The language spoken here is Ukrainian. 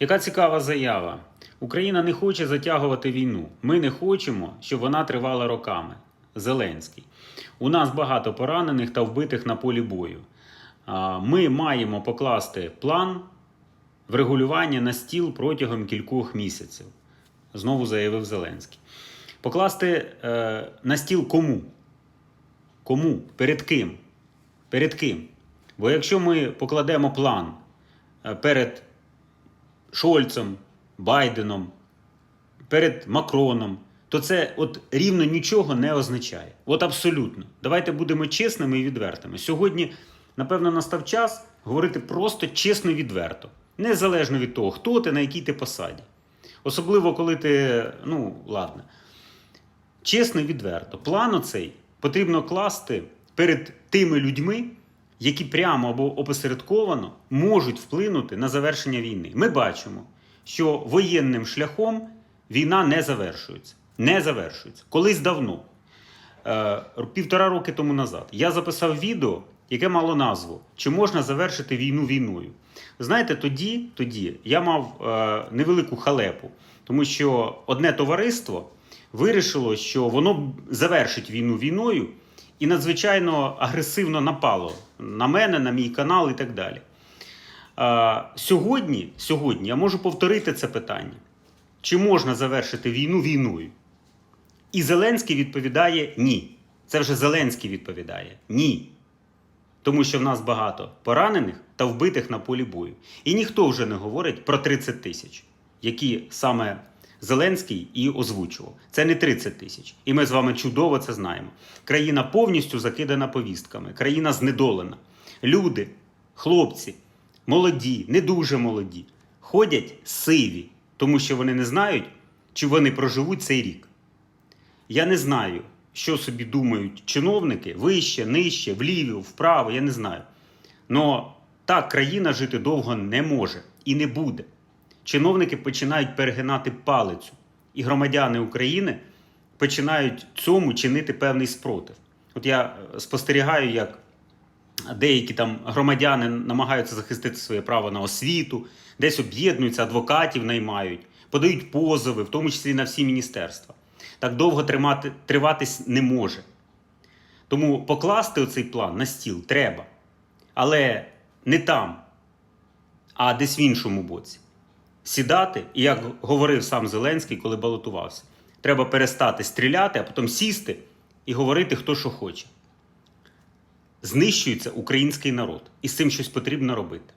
Яка цікава заява? Україна не хоче затягувати війну. Ми не хочемо, щоб вона тривала роками. Зеленський. У нас багато поранених та вбитих на полі бою. Ми маємо покласти план врегулювання на стіл протягом кількох місяців. Знову заявив Зеленський. Покласти е, на стіл кому? Кому? Перед ким? Перед ким? Бо якщо ми покладемо план е, перед Шольцем, Байденом, перед Макроном, то це от рівно нічого не означає. От абсолютно. Давайте будемо чесними і відвертими. Сьогодні, напевно, настав час говорити просто чесно і відверто, незалежно від того, хто ти, на якій ти посаді. Особливо, коли ти, ну, ладно, чесно і відверто. План оцей потрібно класти перед тими людьми, які прямо або опосередковано можуть вплинути на завершення війни. Ми бачимо, що воєнним шляхом війна не завершується. Не завершується. Колись давно, е, півтора роки тому назад, я записав відео, яке мало назву Чи можна завершити війну війною? Знаєте, тоді, тоді я мав е, невелику халепу, тому що одне товариство вирішило, що воно завершить війну війною і надзвичайно агресивно напало на мене, на мій канал і так далі. Сьогодні, сьогодні я можу повторити це питання: чи можна завершити війну війною? І Зеленський відповідає ні. Це вже Зеленський відповідає ні. Тому що в нас багато поранених та вбитих на полі бою. І ніхто вже не говорить про 30 тисяч, які саме Зеленський і озвучував. Це не 30 тисяч. І ми з вами чудово це знаємо. Країна повністю закидана повістками, країна знедолена. Люди, хлопці, молоді, не дуже молоді, ходять сиві, тому що вони не знають, чи вони проживуть цей рік. Я не знаю, що собі думають чиновники вище, нижче, вліво, вправо, я не знаю. Но так країна жити довго не може і не буде. Чиновники починають перегинати палицю, і громадяни України починають цьому чинити певний спротив. От я е, спостерігаю, як деякі там громадяни намагаються захистити своє право на освіту, десь об'єднуються, адвокатів наймають, подають позови, в тому числі на всі міністерства. Так довго тримати, триватись не може. Тому покласти оцей план на стіл треба. Але не там, а десь в іншому боці. Сідати, і як говорив сам Зеленський, коли балотувався, треба перестати стріляти, а потім сісти і говорити, хто що хоче. Знищується український народ, і з цим щось потрібно робити.